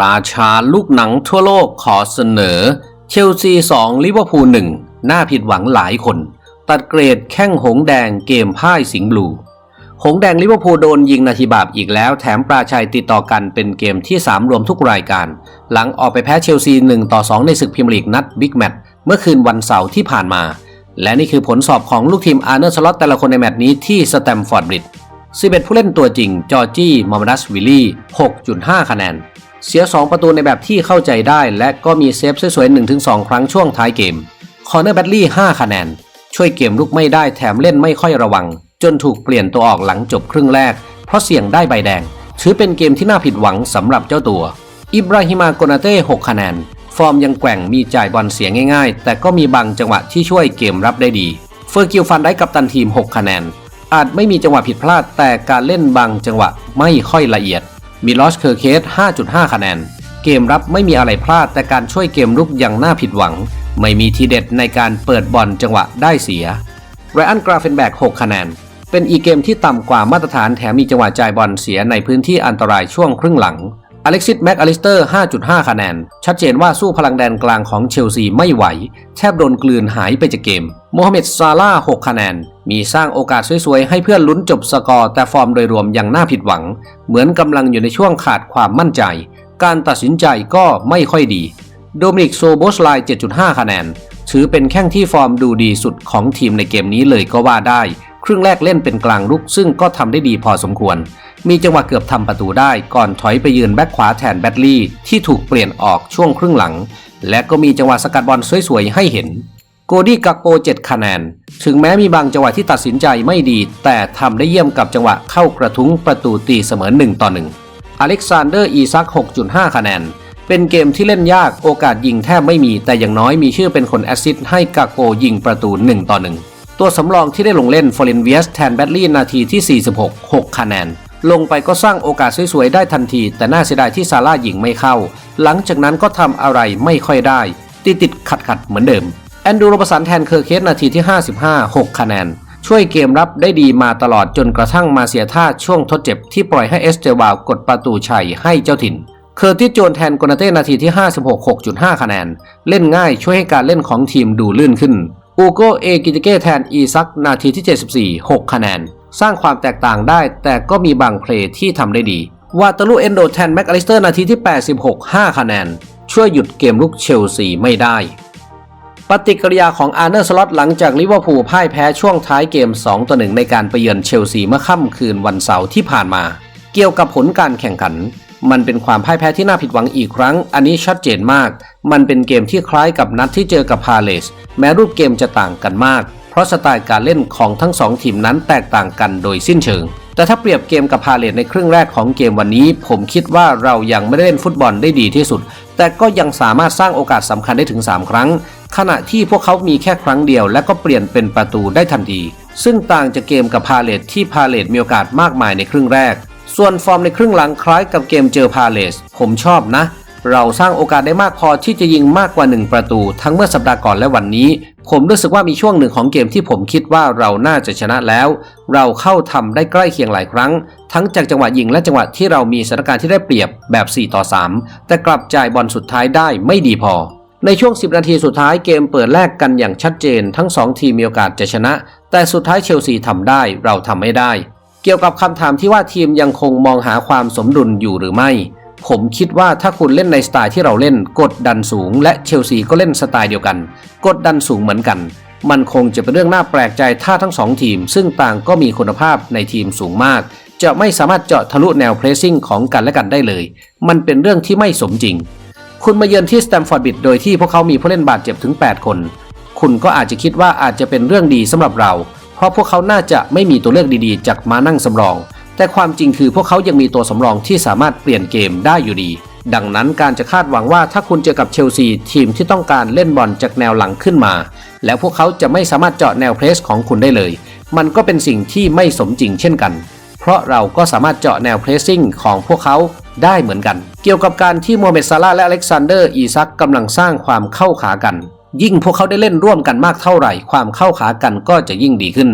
ราชาลูกหนังทั่วโลกขอเสนอ เชลซี 2 ลิเวอร์พูล 1 น่าผิดหวังหลายคน ตัดเกรดแข้งหงแดงเกมพ่ายสิงห์บลู หงแดงลิเวอร์พูลโดนยิงนาทีบาปอีกแล้วแถมปราชัยติดต่อกันเป็นเกมที่ 3 รวมทุกรายการ หลังออกไปแพ้เชลซี 1 ต่อ 2 ในศึกพรีเมียร์ลีกนัดบิ๊กแมตช์เมื่อคืนวันเสาร์ที่ผ่านมา และนี่คือผลสอบของลูกทีมอาร์เนอร์สล็อตแต่ละคนในแมตช์นี้ที่สแตมฟอร์ดบริดจ์11ผู้เล่นตัวจริงจอร์จี้มอมดัสวิลลี่ 6.5 คะแนน เสีย 2 ประตูในแบบที่เข้าใจได้ และก็มีเซฟสวยๆ1-2 ครั้งช่วงท้ายเกม คอร์เนอร์แบดลี่ 5 คะแนน ช่วยเกมลุกไม่ได้แถมเล่นไม่ค่อยระวัง จนถูกเปลี่ยนตัวออกหลังจบครึ่งแรก เพราะเสี่ยงได้ใบแดง ถือเป็นเกมที่น่าผิดหวังสำหรับเจ้าตัว อิบราฮิมาโกนาเต้ 6 คะแนน ฟอร์มยังแกว่งมีจ่ายบอลเสียง่ายๆ แต่ก็มีบางจังหวะที่ช่วยเกมรับได้ดี เฟอร์กิลฟันได้กับตันทีม 6 คะแนน อาจไม่มีจังหวะผิดพลาดแต่การเล่นบางจังหวะไม่ค่อยละเอียด มีลอสเคอร์เคส 5.5 คะแนน เกมรับไม่มีอะไรพลาดแต่การช่วยเกมรุกยังน่าผิดหวัง ไม่มีทีเด็ดในการเปิดบอลจังหวะได้เสียไรอันกราเฟนแบก 6 คะแนน เป็นอีกเกมที่ต่ำกว่ามาตรฐานแถมมีจังหวะจ่ายบอลเสียในพื้นที่อันตรายช่วงครึ่งหลังอเล็กซิสแม็กอลิสเตอร์ 5.5 คะแนน ชัดเจนว่าสู้พลังแดนกลางของเชลซีไม่ไหว แทบโดนกลืนหายไปจากเกม โมฮัมเหม็ดซาลาห6คะแนน มีสร้างโอกาสสวยๆ ให้เพื่อนลุ้นจบสกอร์ แต่ฟอร์มโดยรวมยังน่าผิดหวัง เหมือนกำลังอยู่ในช่วงขาดความมั่นใจ การตัดสินใจก็ไม่ค่อยดี โดมินิกโซโบสไล7.5 คะแนน ถือเป็นแข้งที่ฟอร์มดูดีสุดของทีมในเกมนี้เลยก็ว่าได้ ครึ่งแรกเล่นเป็นกลางรุกซึ่งก็ทำได้ดีพอสมควร มีจังหวะเกือบทำประตูได้ ก่อนถอยไปยืนแบ็คขวาแทนแบดลี่ที่ถูกเปลี่ยนออกช่วงครึ่งหลัง และก็มีจังหวะสกัดบอลสวยๆให้เห็น โกดี้กักโป7คะแนน ถึงแม้มีบางจังหวะที่ตัดสินใจไม่ดี แต่ทำได้เยี่ยมกับจังหวะเข้ากระทุ้งประตูตีเสมอ1ต่อ1อเล็กซานเดอร์อีซัก 6.5 คะแนน เป็นเกมที่เล่นยากโอกาสยิงแทบไม่มี แต่อย่างน้อยมีชื่อเป็นคนแอสซิสต์ให้กาโกยิงประตู1ต่อ1ตัวสำรองที่ได้ลงเล่นฟอรินเวียสแทนแบดลี่นาทีที่ 46 6 คะแนนลงไปก็สร้างโอกาสสวยๆได้ทันที แต่น่าเสียดายที่ซาร่ายิงไม่เข้า หลังจากนั้นก็ทำอะไรไม่ค่อยได้ ติดติดขัดขัดเหมือนเดิม แอนดูโรบสันแทนเคอร์เคสนาทีที่ 55 6 คะแนน ช่วยเกมรับได้ดีมาตลอดจนกระทั่งมาเสียท่าช่วงทดเจ็บที่ปล่อยให้เอสเจวาลกดประตูชัยให้เจ้าถิ่น เคอร์ติสโจนแทนกนาเต้นาทีที่ 56 6.5 คะแนน เล่นง่ายช่วยให้การเล่นของทีมดูลื่นขึ้น อูโกเอกิติเก้แทนอีซักนาทีที่ 74 6 คะแนน สร้างความแตกต่างได้แต่ก็มีบางเพลย์ที่ทำได้ดีวาตาลูเอนโดแทนแม็กอลิสเตอร์นาทีที่ 86 5 คะแนน ช่วยหยุดเกมลุกเชลซีไม่ได้ ปฏิกิริยาของอาร์เนอร์สล็อตหลังจากลิเวอร์พูลพ่ายแพ้ช่วงท้ายเกม 2 ต่อ 1 ในการไปเยือนเชลซีเมื่อค่ำคืนวันเสาร์ที่ผ่านมา เกี่ยวกับผลการแข่งขัน มันเป็นความพ่ายแพ้ที่น่าผิดหวังอีกครั้ง อันนี้ชัดเจนมาก มันเป็นเกมที่คล้ายกับนัดที่เจอกับพาเลสแม้รูปเกมจะต่างกันมาก เพราะสไตล์การเล่นของทั้งสองทีมนั้นแตกต่างกันโดยสิ้นเชิง แต่ถ้าเปรียบเกมกับพาเลสในครึ่งแรกของเกมวันนี้ ผมคิดว่าเรายังไม่ได้เล่นฟุตบอลได้ดีที่สุด แต่ก็ยังสามารถสร้างโอกาสสำคัญได้ถึง 3 ครั้ง ขณะที่พวกเขามีแค่ครั้งเดียวและก็เปลี่ยนเป็นประตูได้ทันที ซึ่งต่างจากเกมกับพาเลสที่พาเลสมีโอกาสมากมายในครึ่งแรก ส่วนฟอร์มในครึ่งหลังคล้ายกับเกมเจอพาเลสผมชอบนะ เราสร้างโอกาสได้มากพอที่จะยิงมากกว่า 1 ประตู ทั้งเมื่อสัปดาห์ก่อนและวันนี้ ผมรู้สึกว่ามีช่วงหนึ่งของเกมที่ผมคิดว่าเราน่าจะชนะแล้ว เราเข้าทำได้ใกล้เคียงหลายครั้ง ทั้งจากจังหวะยิงและจังหวะที่เรามีสถานการณ์ที่ได้เปรียบแบบ 4 ต่อ 3 แต่กลับจ่ายบอลสุดท้ายได้ไม่ดีพอ ในช่วง 10 นาทีสุดท้ายเกมเปิดแลกกันอย่างชัดเจน ทั้ง 2 ทีมมีโอกาสจะชนะ แต่สุดท้ายเชลซีทำได้เราทำไม่ได้ เกี่ยวกับคำถามที่ว่าทีมยังคงมองหาความสมดุลอยู่หรือไม่ ผมคิดว่าถ้าคุณเล่นในสไตล์ที่เราเล่นกดดันสูง และเชลซีก็เล่นสไตล์เดียวกัน กดดันสูงเหมือนกัน มันคงจะเป็นเรื่องน่าแปลกใจถ้าทั้งสองทีม ซึ่งต่างก็มีคุณภาพในทีมสูงมาก จะไม่สามารถเจาะทะลุแนวเพรสซิ่งของกันและกันได้เลย มันเป็นเรื่องที่ไม่สมจริง คุณมาเยือนที่สแตมฟอร์ดบิดโดยที่พวกเขามีผู้เล่นบาดเจ็บถึง 8 คน คุณก็อาจจะคิดว่าอาจจะเป็นเรื่องดีสำหรับเรา เพราะพวกเขาน่าจะไม่มีตัวเลือกดีๆ จากมานั่งสำรอง แต่ความจริงคือพวกเขายังมีตัวสำรองที่สามารถเปลี่ยนเกมได้อยู่ดี ดังนั้นการจะคาดหวังว่าถ้าคุณเจอกับเชลซีทีมที่ต้องการเล่นบอลจากแนวหลังขึ้นมา แล้วพวกเขาจะไม่สามารถเจาะแนวเพรสของคุณได้เลย มันก็เป็นสิ่งที่ไม่สมจริงเช่นกัน เพราะเราก็สามารถเจาะแนวเพรสซิ่งของพวกเขา ได้เหมือนกัน เกี่ยวกับการที่โมเมดซาลาและอเล็กซานเดอร์อีซักกำลังสร้างความเข้าขากัน ยิ่งพวกเขาได้เล่นร่วมกันมากเท่าไหร่ ความเข้าขากันก็จะยิ่งดีขึ้น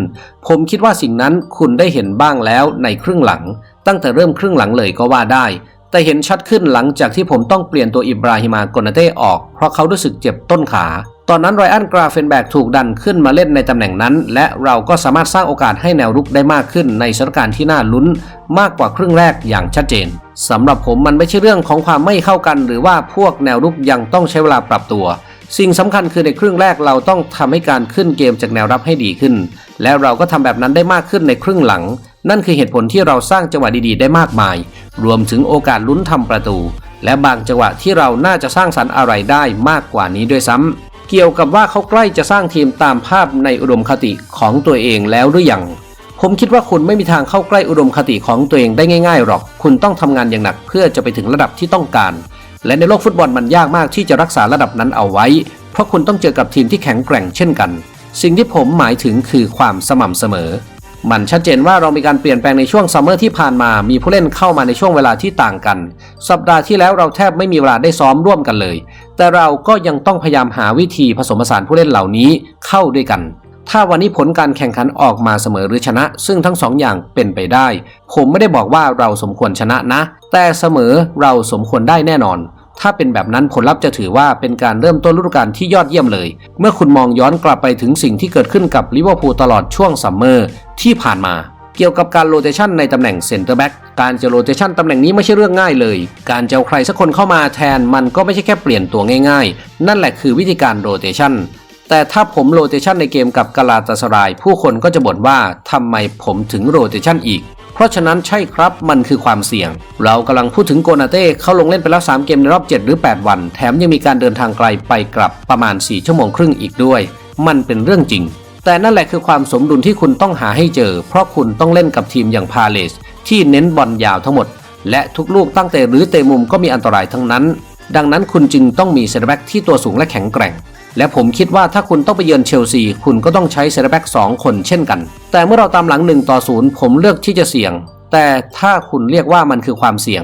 ผมคิดว่าสิ่งนั้นคุณได้เห็นบ้างแล้วในครึ่งหลัง ตั้งแต่เริ่มครึ่งหลังเลยก็ว่าได้ แต่เห็นชัดขึ้นหลังจากที่ผมต้องเปลี่ยนตัวอิบราฮิมากนาเต้ออก เพราะเขารู้สึกเจ็บต้นขา ตอนนั้นไรอันกราเฟนแบกถูกดันขึ้นมาเล่นในตำแหน่งนั้น และเราก็สามารถสร้างโอกาสให้แนวรุกได้มากขึ้นในสถานการณ์ที่น่าลุ้นมากกว่าครึ่งแรกอย่างชัดเจนสำหรับผมมันไม่ใช่เรื่องของความไม่เข้ากัน หรือว่าพวกแนวรุกยังต้องใช้เวลาปรับตัว สิ่งสำคัญคือในครึ่งแรกเราต้องทำให้การขึ้นเกมจากแนวรับให้ดีขึ้น และเราก็ทำแบบนั้นได้มากขึ้นในครึ่งหลัง นั่นคือเหตุผลที่เราสร้างจังหวะดีๆ ได้มากมาย รวมถึงโอกาสลุ้นทำประตู และบางจังหวะที่เราน่าจะสร้างสรรค์อะไรได้มากกว่านี้ด้วยซ้ำ เกี่ยวกับว่าเขาใกล้จะสร้างทีมตามภาพในอุดมคติของตัวเองแล้วหรือยังผมคิดว่าคุณไม่มีทางเข้าใกล้อุดมคติของตัวเองได้ง่ายๆหรอก คุณต้องทำงานอย่างหนักเพื่อจะไปถึงระดับที่ต้องการ และในโลกฟุตบอลมันยากมากที่จะรักษาระดับนั้นเอาไว้ เพราะคุณต้องเจอกับทีมที่แข็งแกร่งเช่นกัน สิ่งที่ผมหมายถึงคือความสม่ำเสมอ มันชัดเจนว่าเรามีการเปลี่ยนแปลงในช่วงซัมเมอร์ที่ผ่านมา มีผู้เล่นเข้ามาในช่วงเวลาที่ต่างกัน สัปดาห์ที่แล้วเราแทบไม่มีเวลาได้ซ้อมร่วมกันเลย แต่เราก็ยังต้องพยายามหาวิธีผสมผสานผู้เล่นเหล่านี้เข้าด้วยกัน ถ้าวันนี้ผลการแข่งขันออกมาเสมอหรือชนะ ซึ่งทั้งสองอย่างเป็นไปได้ ผมไม่ได้บอกว่าเราสมควรชนะนะ แต่เสมอเราสมควรได้แน่นอน ถ้าเป็นแบบนั้นผลลัพธ์จะถือว่าเป็นการเริ่มต้นฤดูกาลที่ยอดเยี่ยมเลย เมื่อคุณมองย้อนกลับไปถึงสิ่งที่เกิดขึ้นกับลิเวอร์พูลตลอดช่วงซัมเมอร์ที่ผ่านมา เกี่ยวกับการโรเตชันในตำแหน่งเซนเตอร์แบ็กการจะโรเตชันตำแหน่งนี้ไม่ใช่เรื่องง่ายเลย การจะเอาใครสักคนเข้ามาแทนมันก็ไม่ใช่แค่เปลี่ยนตัวง่ายๆ นั่นแหละคือวิธีการโรเตชันแต่ถ้าผมโรเตชันในเกมกับกาลาตาสราย ผู้คนก็จะบ่นว่าทำไมผมถึงโรเตชันอีก เพราะฉะนั้นใช่ครับมันคือความเสี่ยง เรากำลังพูดถึงโกนาเต้เขาลงเล่นไปแล้ว 3 เกมในรอบ 7 หรือ 8 วัน แถมยังมีการเดินทางไกลไปกลับประมาณ 4 ชั่วโมงครึ่งอีกด้วย มันเป็นเรื่องจริง แต่นั่นแหละคือความสมดุลที่คุณต้องหาให้เจอ เพราะคุณต้องเล่นกับทีมอย่างพาเลสที่เน้นบอลยาวทั้งหมด และทุกลูกตั้งแต่หรือเตะมุมก็มีอันตรายทั้งนั้น ดังนั้นคุณจึงต้องมีเซนเตอร์แบ็กที่ตัวสูงและแข็งแกร่ง และผมคิดว่าถ้าคุณต้องไปเยือนเชลซี คุณก็ต้องใช้เซนเตอร์แบ็ก2คนเช่นกัน แต่เมื่อเราตามหลัง1ต่อ0ผมเลือกที่จะเสี่ยง แต่ถ้าคุณเรียกว่ามันคือความเสี่ยง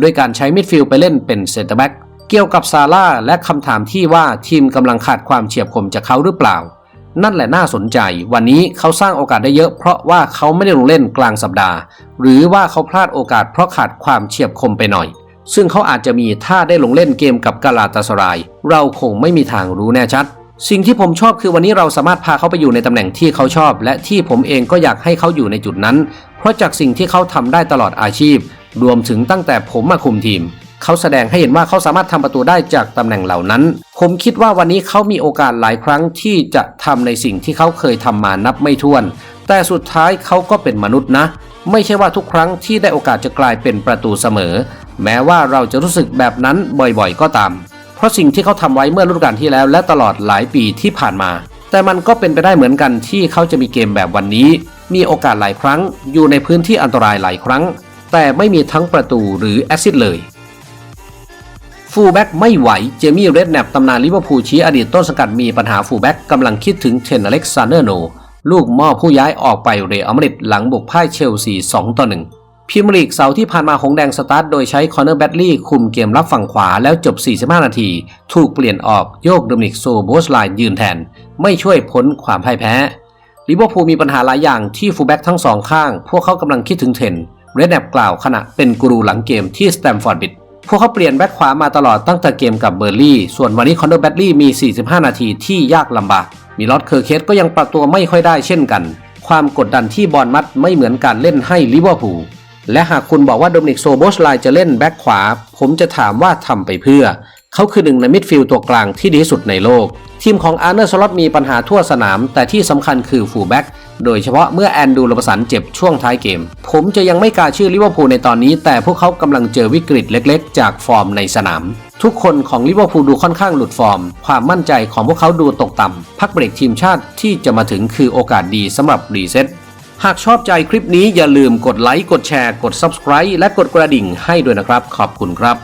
ด้วยการใช้มิดฟิลด์ไปเล่นเป็นเซนเตอร์แบ็กเกี่ยวกับซาร่าและคำถามที่ว่าทีมกำลังขาดความเฉียบคมจากเขาหรือเปล่า นั่นแหละน่าสนใจ วันนี้เขาสร้างโอกาสได้เยอะ เพราะว่าเขาไม่ได้ลงเล่นกลางสัปดาห์ หรือว่าเขาพลาดโอกาสเพราะขาดความเฉียบคมไปหน่อย ซึ่งเขาอาจจะมีถ้าได้ลงเล่นเกมกับกาลาตาสราย เราคงไม่มีทางรู้แน่ชัด สิ่งที่ผมชอบคือวันนี้เราสามารถพาเขาไปอยู่ในตำแหน่งที่เขาชอบ และที่ผมเองก็อยากให้เขาอยู่ในจุดนั้น เพราะจากสิ่งที่เขาทำได้ตลอดอาชีพ รวมถึงตั้งแต่ผมมาคุมทีม เขาแสดงให้เห็นว่าเขาสามารถทำประตูได้จากตำแหน่งเหล่านั้น ผมคิดว่าวันนี้เขามีโอกาสหลายครั้งที่จะทำในสิ่งที่เขาเคยทำมานับไม่ถ้วน แต่สุดท้ายเขาก็เป็นมนุษย์นะ ไม่ใช่ว่าทุกครั้งที่ได้โอกาสจะกลายเป็นประตูเสมอ แม้ว่าเราจะรู้สึกแบบนั้นบ่อยๆ ก็ตาม เพราะสิ่งที่เขาทำไว้เมื่อฤดูกาลที่แล้วและตลอดหลายปีที่ผ่านมา แต่มันก็เป็นไปได้เหมือนกันที่เขาจะมีเกมแบบวันนี้ มีโอกาสหลายครั้ง อยู่ในพื้นที่อันตรายหลายครั้งแต่ไม่มีทั้งประตูหรือแอซิสต์เลย ฟูลแบ็กไม่ไหว เจมี่เรดแนปตำนานลิเวอร์พูลชี้อดีตต้นสังกัดมีปัญหาฟูลแบ็กกำลังคิดถึงเทนอเล็กซานเดอร์โน ลูกม่อผู้ย้ายออกไปเรอัลมาดริดหลังบุกพ่ายเชลซี2ต่อ1พรีเมียร์ลีกเสาที่ผ่านมาหงแดงสตาร์ทโดยใช้คอนเนอร์แบดลีย์คุมเกมรับฝั่งขวาแล้วจบ 45 นาที ถูกเปลี่ยนออกโยกโดมินิกโซโบสไลน์ยืนแทน ไม่ช่วยพ้นความพ่ายแพ้ลิเวอร์พูลมีปัญหาหลายอย่างที่ฟูลแบ็กทั้งสองข้าง พวกเขากำลังคิดถึงเทน เรดแนปกล่าวขณะเป็นกูรูหลังเกมที่สแตมฟอร์ดบิด พวกเขาเปลี่ยนแบ็คขวามาตลอดตั้งแต่เกมกับเบอร์ลี่ ส่วนวันนี้คอนเนอร์แบดลี่มี 45 นาทีที่ยากลำบาก มีลอตเคอร์เคสก็ยังปรับตัวไม่ค่อยได้เช่นกัน ความกดดันที่บอลมัดไม่เหมือนการเล่นให้ลิเวอร์พูล และหากคุณบอกว่าโดมินิกโซโบสไลจะเล่นแบ็คขวา ผมจะถามว่าทำไปเพื่อ เขาคือหนึ่งในมิดฟิลด์ตัวกลางที่ดีที่สุดในโลก ทีมของอาร์เนอร์สล็อตมีปัญหาทั่วสนาม แต่ที่สำคัญคือฟูลแบ็ก โดยเฉพาะเมื่อแอนดูลประสันเจ็บช่วงท้ายเกม ผมจะยังไม่กล้าชื่อลิเวอร์พูลในตอนนี้ แต่พวกเขากำลังเจอวิกฤตเล็กๆ จากฟอร์มในสนาม ทุกคนของลิเวอร์พูลดูค่อนข้างหลุดฟอร์ม ความมั่นใจของพวกเขาดูตกต่ำพักเบรกทีมชาติที่จะมาถึงคือโอกาสดีสำหรับรีเซ็ตหากชอบใจคลิปนี้อย่าลืมกดไลค์กดแชร์กด Subscribe และกดกระดิ่งให้ด้วยนะครับ ขอบคุณครับ